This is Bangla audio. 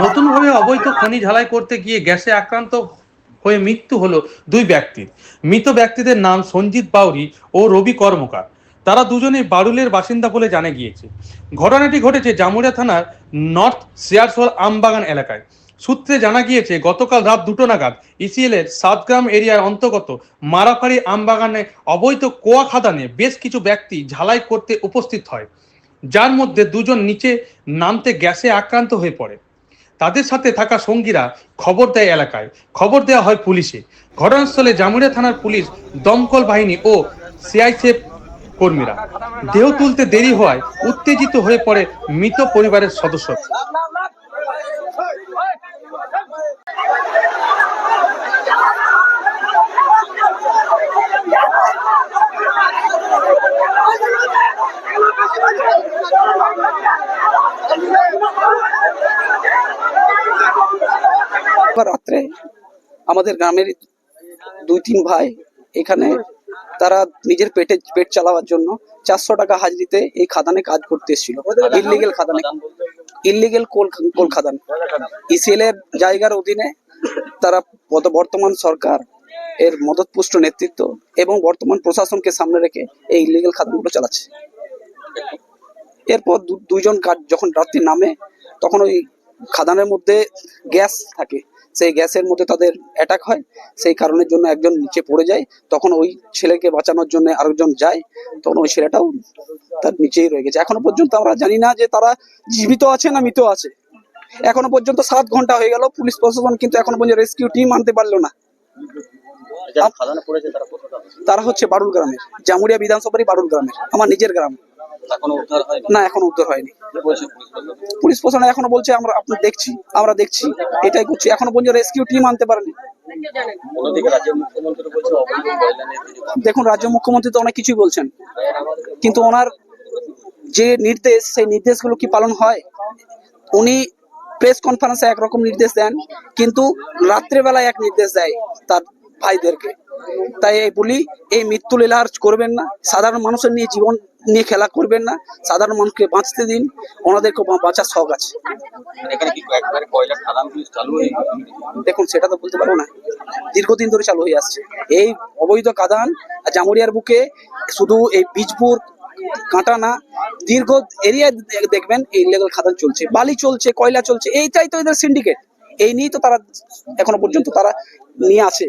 নতুনভাবে অবৈধ খনি ঝালাই করতে গিয়ে গ্যাসে আক্রান্ত হয়ে মৃত্যু হলো দুই ব্যক্তির। মৃত ব্যক্তিদের নাম সঞ্জিত বাউরি ও রবি কর্মকার। তারা দুজনে বারুলের বাসিন্দা বলে জানা গিয়েছে। ঘটনাটি ঘটেছে জামুরিয়া থানার নর্থ শেয়ারসোল আমবাগান এলাকায়। সূত্রে জানা গিয়েছে, গতকাল রাত দুটো নাগাদ ইসিএল এর সাতগ্রাম এরিয়ার অন্তর্গত মারাফাড়ি আমবাগানে অবৈধ কোয়া খাদানে বেশ কিছু ব্যক্তি ঝালাই করতে উপস্থিত হয়। যার মধ্যে দুজন নিচে নামতে গ্যাসে আক্রান্ত হয়ে পড়ে। তাদের সাথে থাকা সঙ্গীরা খবর দেয় এলাকায় খবর দেওয়া হয় পুলিশে ঘটনাস্থলে জামুরিয়া থানার পুলিশ দমকল বাহিনী ও সিআইসিএফ কর্মীরা দেহ তুলতে দেরি হওয়ায় উত্তেজিত হয়ে পড়ে মৃত পরিবারের সদস্য রাত্রে আমাদের গ্রামের দুই তিন ভাই এখানে তারা নিজের পেটে পেট চালাবার জন্য চারশো টাকা হাজরিতে এই খাদানে কাজ করতে এসেছিল। ইলিগেল খাদানে। ইলিগেল কোল কোল খাদান। ইসিএল এর জায়গার অধীনে তারা বর্ত- বর্তমান সরকার এর মদতপুষ্ট নেতৃত্ব এবং বর্তমান প্রশাসনকে সামনে রেখে এই ইলিগেল খাদানগুলো চালাচ্ছে। এরপর দু- দুইজন কাজ যখন রাত্রি নামে তখন ওই খাদানের মধ্যে গ্যাস থাকে। সেই গ্যাসের মধ্যে তাদের অ্যাটাক হয়। সেই কারণের জন্য একজন নিচে পড়ে যায়। তখন ওই ছেলেকে বাঁচানোর জন্য আরেকজন যায়। তখন ওই ছেলেটাও তার নিচেই রয়ে গেছে। এখনও পর্যন্ত আমরা জানি না যে তারা জীবিত আছে না মৃত আছে। এখনও পর্যন্ত সাত ঘণ্টা হয়ে গেল। পুলিশ প্রশাসন কিন্তু এখনও পর্যন্ত রেস্কিউ টিম আনতে পারল না। তারা হচ্ছে বারুল গ্রামের। জামুরিয়া বিধানসভারই বারুল গ্রামের। আমার নিজের গ্রাম। না এখনও উদ্ধার হয়নি। পুলিশ প্রশাসন? এখনও বলছে আমরা আপনি দেখছি আমরা দেখছি এটাই করছি। এখনও পর্যন্ত রেস্কিউ টিম আনতে পারেনি। দেখুন রাজ্য মুখ্যমন্ত্রী তো অনেক কিছুই বলছেন কিন্তু ওনার যে নির্দেশ সেই নির্দেশগুলো কি পালন হয়? উনি প্রেস কনফারেন্সে একরকম নির্দেশ দেন কিন্তু রাত্রেবেলায় এক নির্দেশ দেয় তার ভাইদেরকে। তাই এই বলি এই মৃত্যু লীলা করবেন না সাধারণ মানুষের নিয়ে জীবন নিয়ে খেলা করবেন না সাধারণ মানুষকে বাঁচতে দিন ওনাদেরকে বাঁচার শখ আছে। মানে? দেখুন সেটা তো বলতে পারব না। দীর্ঘদিন ধরে চালু হয়ে আসছে। এই অবৈধ কাদান জামুরিয়ার বুকে শুধু এই বীজপুর কাঁটানা দীর্ঘ এরিয়া দেখবেন এই ইলিগাল খাদান চলছে। বালি চলছে কয়লা চলছে এইটাই তো এদের সিন্ডিকেট এই নিয়েই তো তারা এখনও পর্যন্ত তারা নিয়ে আছে।